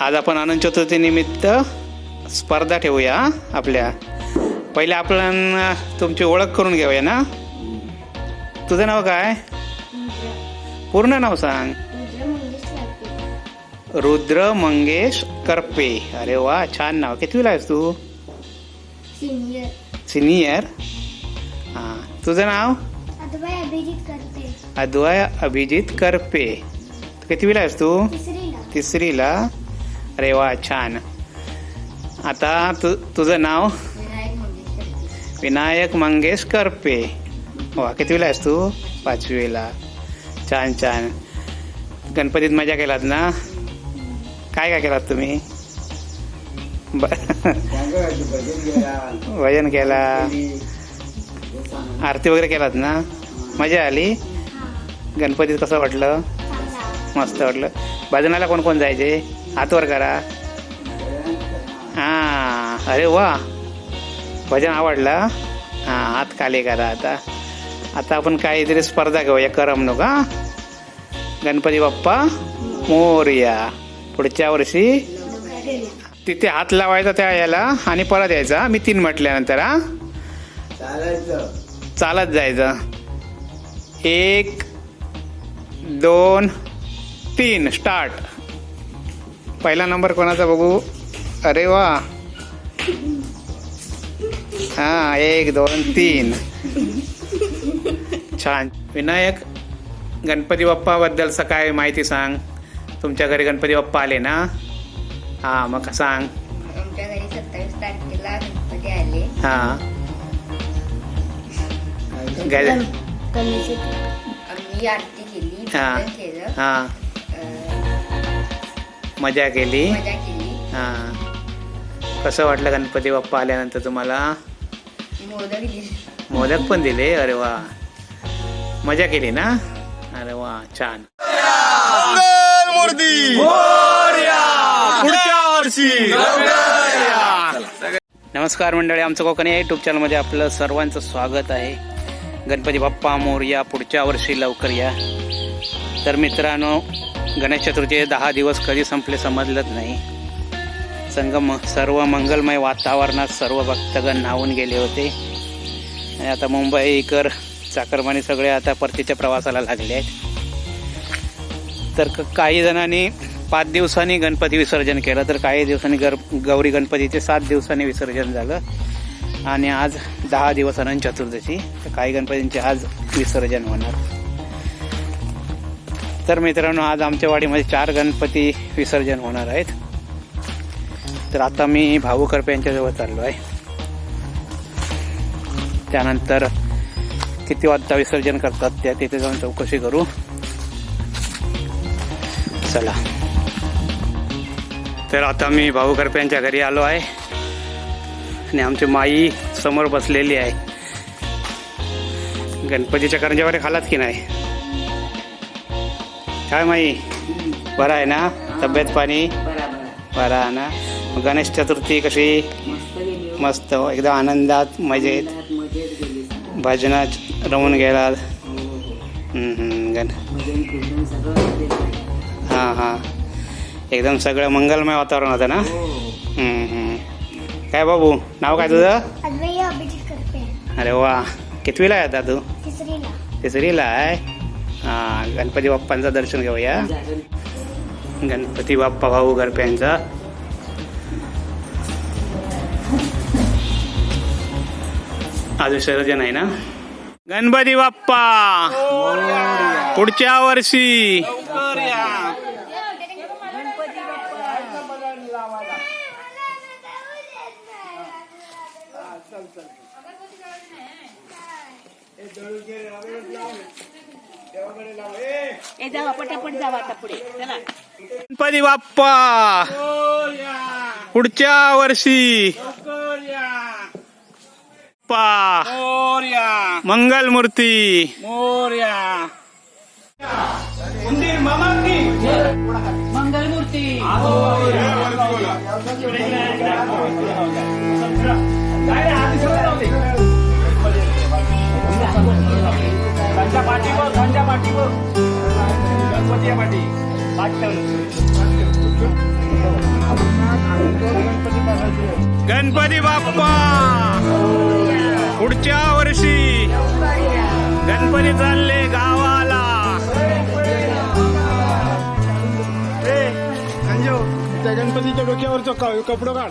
आज आपण अनंत चतुर्थी निमित्त स्पर्धा ठेवूया आपल्या. पहिले आपण तुमची ओळख करून घेऊया ना? तुझं नाव काय? पूर्ण नाव सांग. रुद्र मंगेश करपे. अरे वा छान नाव. कितवीला आहेस तू? सिनियर सिनियर हां. तुझं नाव? अद्वय अभिजित करपे. कितवीला आहेस तू? तिसरीला. तिसरीला. अरे वा छान. आता तु तुझं नाव? विनायक मंगेश करपे वा कितवीला आहेस तू? पाचवीला छान छान. गणपतीत मजा केलात ना? काय काय केलात तुम्ही? भजन केला. आरती वगैरे केलात ना? मजा आली? गणपतीत कसं वाटलं? मस्त वाटलं. भजनाला कोण कोण जायचे? हातवर करा. हां अरे वा. भजन आवडलं. हां हात खाली करा आता. आता आपण काहीतरी स्पर्धा घेऊया करमणूक हा. गणपती बाप्पा मोरया. पुढच्या वर्षी तिथे हात लावायचा त्या याला आणि परत यायचा. मी तीन म्हटल्यानंतर हा. चालत जायचं. एक दोन तीन. स्टार्ट. पहिला नंबर कोणाचा बघू? अरे वा. हा एक दोन तीन. छान. विनायक गणपती बाप्पाबद्दलचं काय माहिती सांग. तुमच्या घरी गणपती बाप्पा आले ना? हा मग सांग. आमच्या घरी सत्तावीस तारखेला गणपती आले. हा. आम्ही आरती केली हा. हा. मजा केली. मजा केली. हा. कसं वाटलं गणपती बाप्पा आल्यानंतर तुम्हाला? मोदक दिले. मोदक पण दिले? अरे वा. मजा केली ना? अरे वा छान. नमस्कार मंडळी आमचं कोकणी या युट्यूब चॅनलमध्ये आपलं सर्वांचं स्वागत आहे. गणपती बाप्पा मोरया पुढच्या वर्षी लवकर या. तर मित्रांनो गणेश चतुर्थी दहा दिवस कधी संपले समजलंच नाही. संगम सर्व मंगलमय वातावरणात सर्व भक्तगण न्हावून गेले होते. आणि आता मुंबईकर चाकरमानी सगळे आता परतीच्या प्रवासाला लागले आहेत. तर क- काही जणांनी पाच दिवसांनी गणपती विसर्जन केलं तर काही दिवसांनी गर गौरी गणपतीचे सात दिवसांनी विसर्जन झालं. आणि आज दहा दिवस अनंत चतुर्दशी तर काही गणपतींचे आज विसर्जन होणार. तर मित्रांनो आज आमच्या वाडीमध्ये चार गणपती विसर्जन होणार आहेत. तर आता मी भाऊ करपे यांच्याजवळ चाललो आहे. त्यानंतर किती वाजता विसर्जन करतात त्या तिथे जाऊन चौकशी करू. चला. तर आता मी भाऊ करपे यांच्या घरी आलो आहे. आणि आमची माई समोर बसलेली आहे. गणपतीच्या करंजावर खालात की नाही? काय माई? बरं आहे ना? तब्येत पाणी? बरं आहे ना? गणेश चतुर्थी कशी? मस्त. एकदम आनंदात मजेत. भजनात रमून हम्म, गण हां हां. एकदम सगळं मंगलमय वातावरण होतं ना. काय बाबू? नाव काय तुझं? अरे वा. कितवीला आहे आता तू? तिसरीला. तिसरीला आहे? हां गणपती बाप्पांचं दर्शन घेऊया. गणपती बाप्पा भाऊ गरपे यांचा आज विसर्जन आहे ना? गणपती बाप्पा! पुढच्या वर्षी. ए जावा पटापट जावा आता पुढे. चला. गणपती बाप्पा! पुढच्या वर्षी. बाप्पा! मंगल मूर्ती मंगलमूर्ती. त्यांच्या पाठीवर त्यांच्या पाठीवर. गणपती पाठी. गणपती बाप्पा! पुढच्या वर्षी गणपती चालले गावाला. गणपतीच्या डोक्यावर डोक्यावरचं कपडो काढ.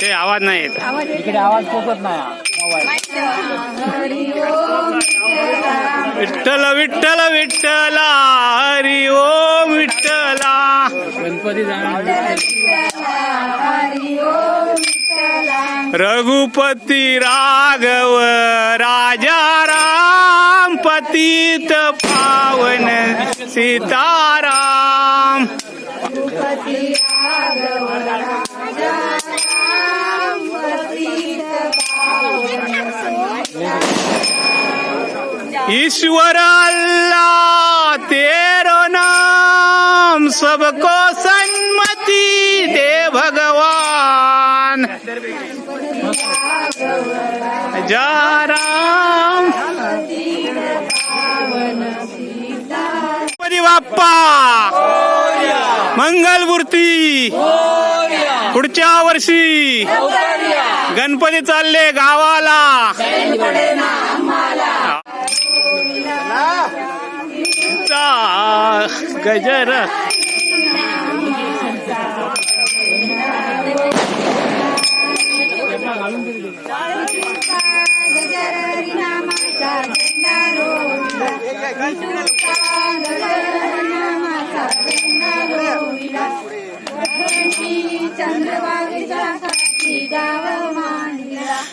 ते आवाज नाही येत. इकडे आवाज पोचत नाही विठ्ठल विठ्ठल विठ्ठला हरी ओम विठ्ठला. गणपती रघुपती राघव राजा राम पतित पावन सीताराम. ईश्वर अल्लाह तेरो नाम सबको सन्मति दे भगवान। जा राम। गणपती बाप्पा मंगलमूर्ती. पुढच्या वर्षी गणपती चालले गावाला. चा गजर.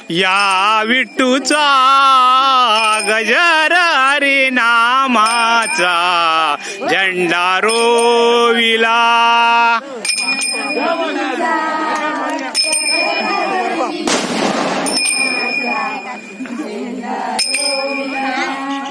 या विठूचा गजर हरी नामाचा झेंडा रोविला.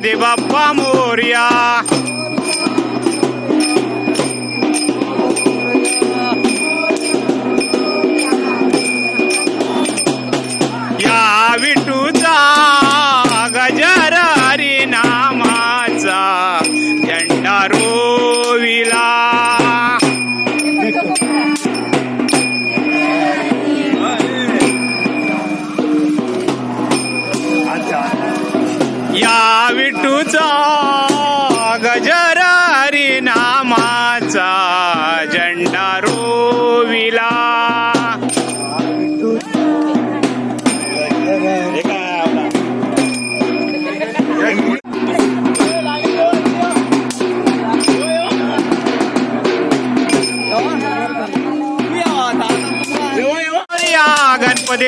गणपती बाप्पा मोर्या.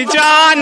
पार्वतीच्या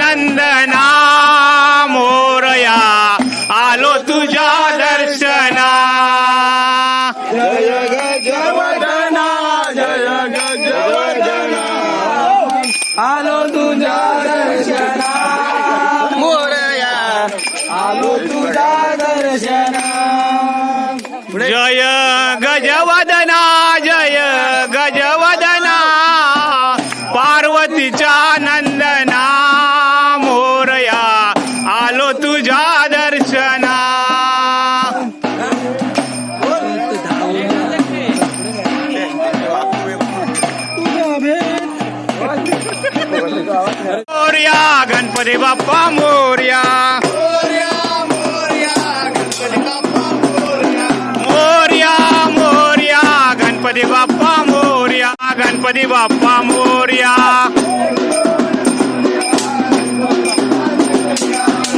गणपती बाप्पा मोर्या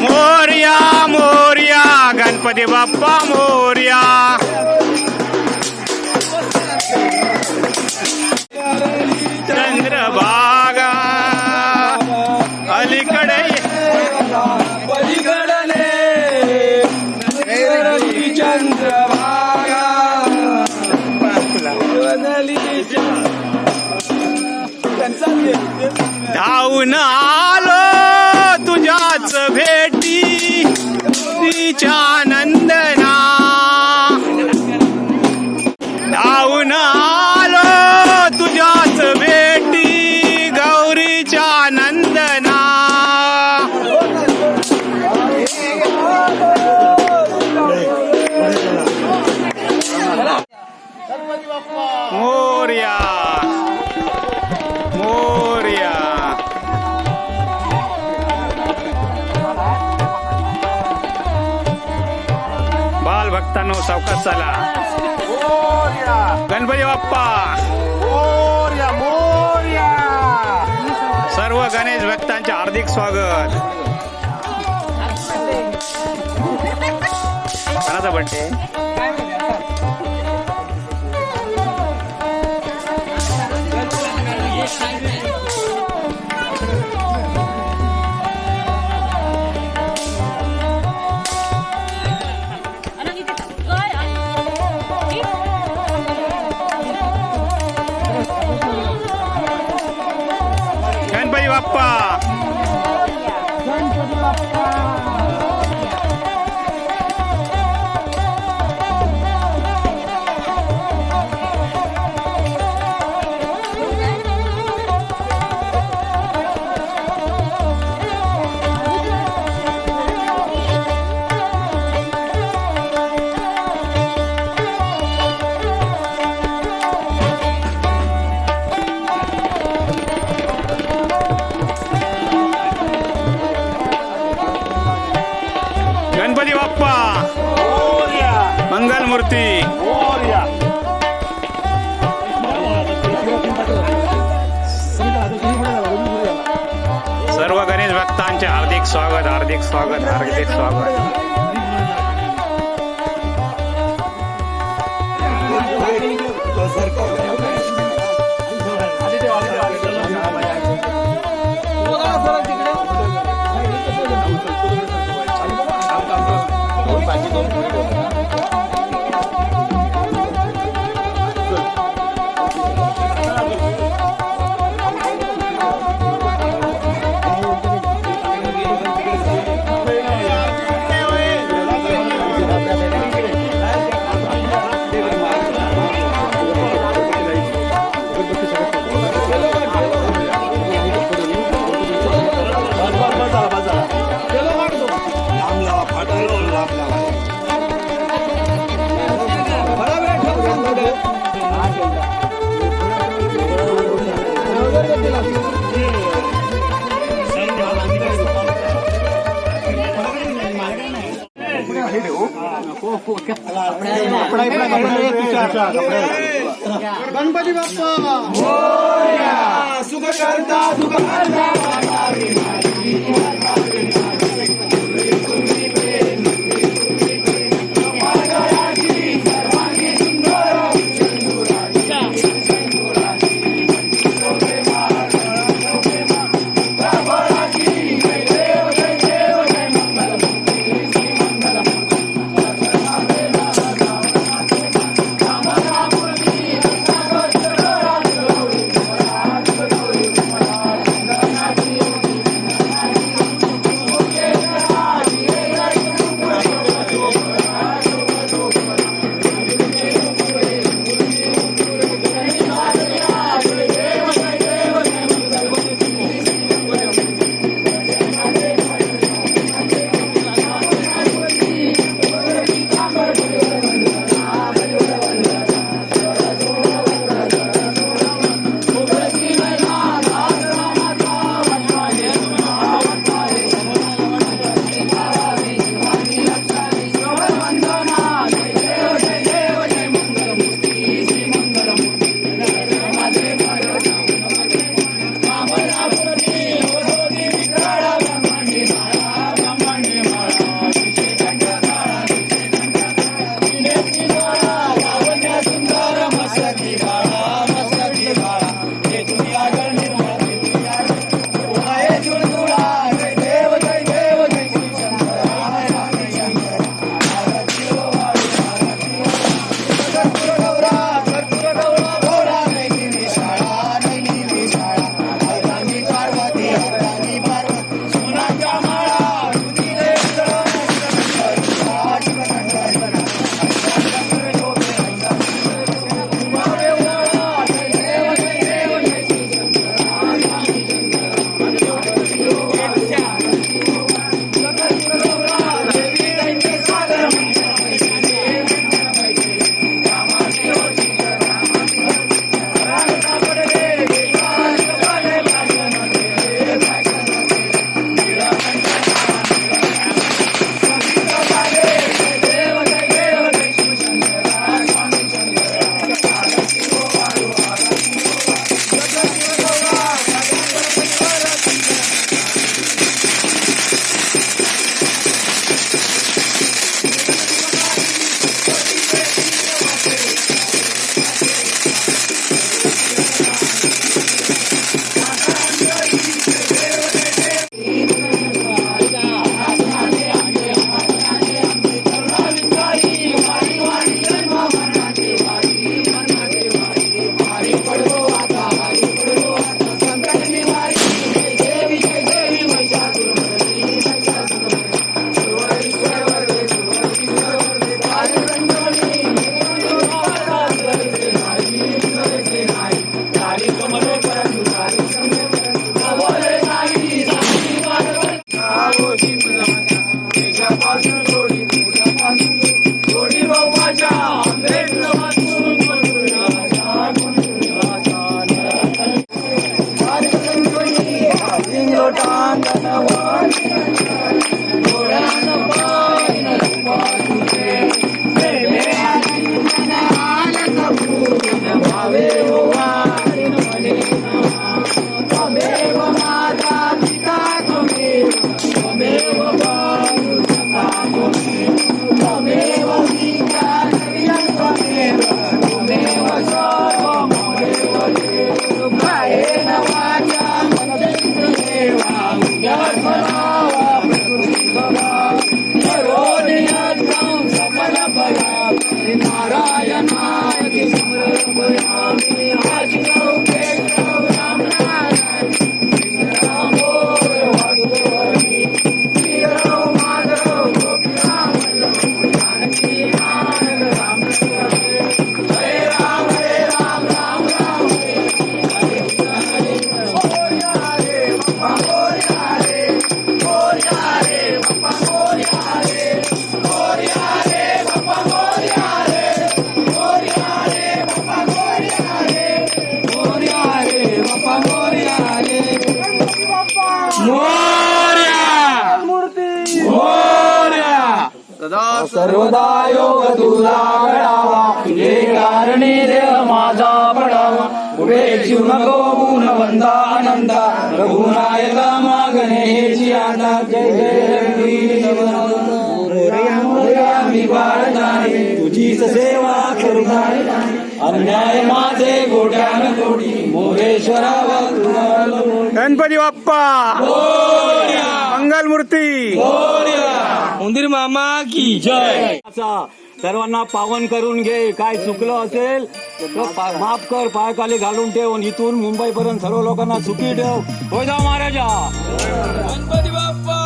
मोर्या मोर्या गणपती बाप्पा मोर्या चंद्रभागा धावून आलो तुझ्याच भेटी छान सावकाश चला गणपती बाप्पा. सर्व गणेश भक्तांचे हार्दिक स्वागत. कोणाचा बर्थडे. गणपती हार्दिक स्वागत हार्दिक स्वागत हार्दिक स्वागत. गणपती बाप्पा. सुख करता दुःख करता सर्वदा योग तुझा घडावा. तुझे कारणे देव माझा पडावा. पुढे शिव नको गुण वंदा आनंदा रघुनायका मागणे हेची आता. जय जय रघुवीर. बाळ जाणे. तुझीच सेवा करू अन्याय माझे गोट्यान कोटी मोरेश्वरा गणपती बाप्पा! मंगल मूर्ती! उंदीर मामा की जय! सर्वांना पावन करून घे काय चुकलं असेल तर माफ कर पायकाले घालून ठेव आणि इथून मुंबई पर्यंत सर्व लोकांना सुखी ठेव. होय जाऊ महाराजा. गणपती बाप्पा!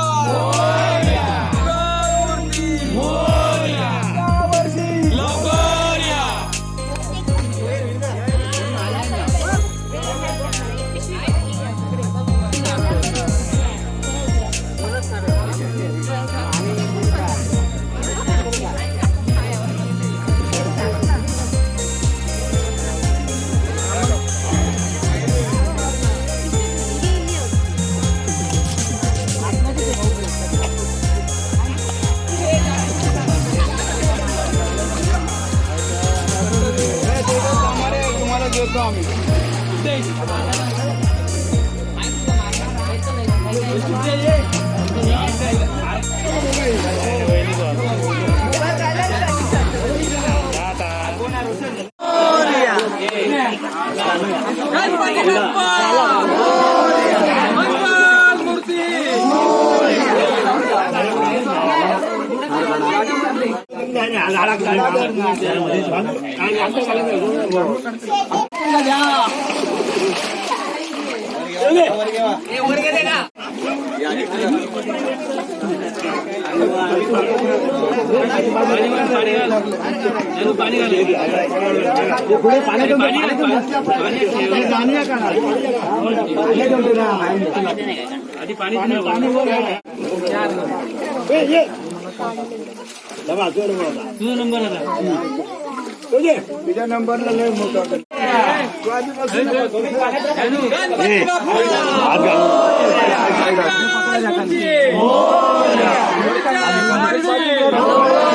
lòng Đi ഞാൻ ഞാൻ ആളാക്കാൻ Oh, yeah.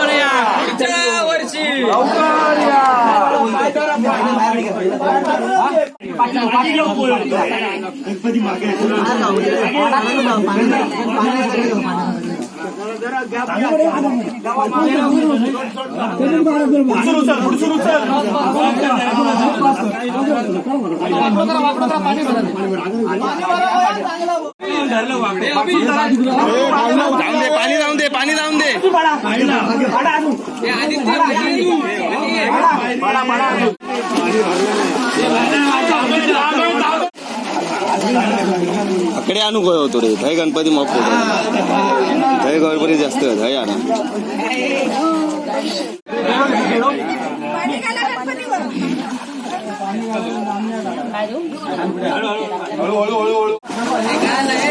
वर्षी पाणी जाऊन दे पाणी जाऊन दे आकडे आणू गयो होतो रे थंय गणपती मोप थंय गणपती जास्त थंय आणा. मोरया. अरे थयात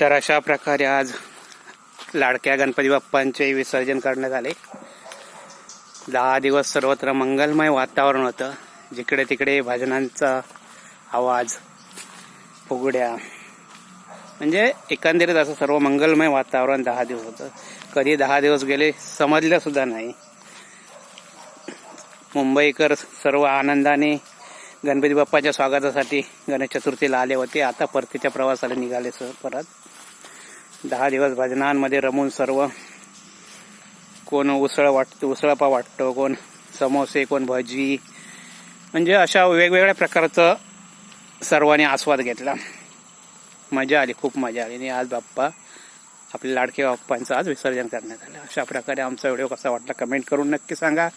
तर अशा प्रकारे आज लाडक्या गणपती बाप्पांचे विसर्जन करण्यात आले. दहा दिवस सर्वत्र मंगलमय वातावरण होतं. जिकडे तिकडे भजनांचा आवाज फुगड्या. म्हणजे एकंदरीत असं सर्व मंगलमय वातावरण दहा दिवस होतं. कधी दहा दिवस गेले समजलं सुद्धा नाही. मुंबईकर सर्व आनंदाने गणपती बाप्पाच्या स्वागतासाठी गणेश चतुर्थीला आले होते. आता परतीच्या प्रवासाला निघाले सर परत. दहा दिवस भजनांमध्ये रमून सर्व. कोण उसळ वाटतो उसळपा वाटतो कोण समोसे कोण भजी. म्हणजे अशा वेगवेगळ्या प्रकारचं सर्वांनी आस्वाद घेतला. मजा आली खूप मजा आली. आणि आज बाप्पा आपल्या लाडके बाप्पांचं आज विसर्जन करण्यात आलं. अशा प्रकारे आमचा व्हिडिओ कसा वाटला कमेंट करून नक्की सांगा.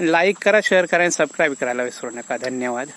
लाईक करा शेअर करा आणि सबस्क्राईब करायला विसरू नका. धन्यवाद.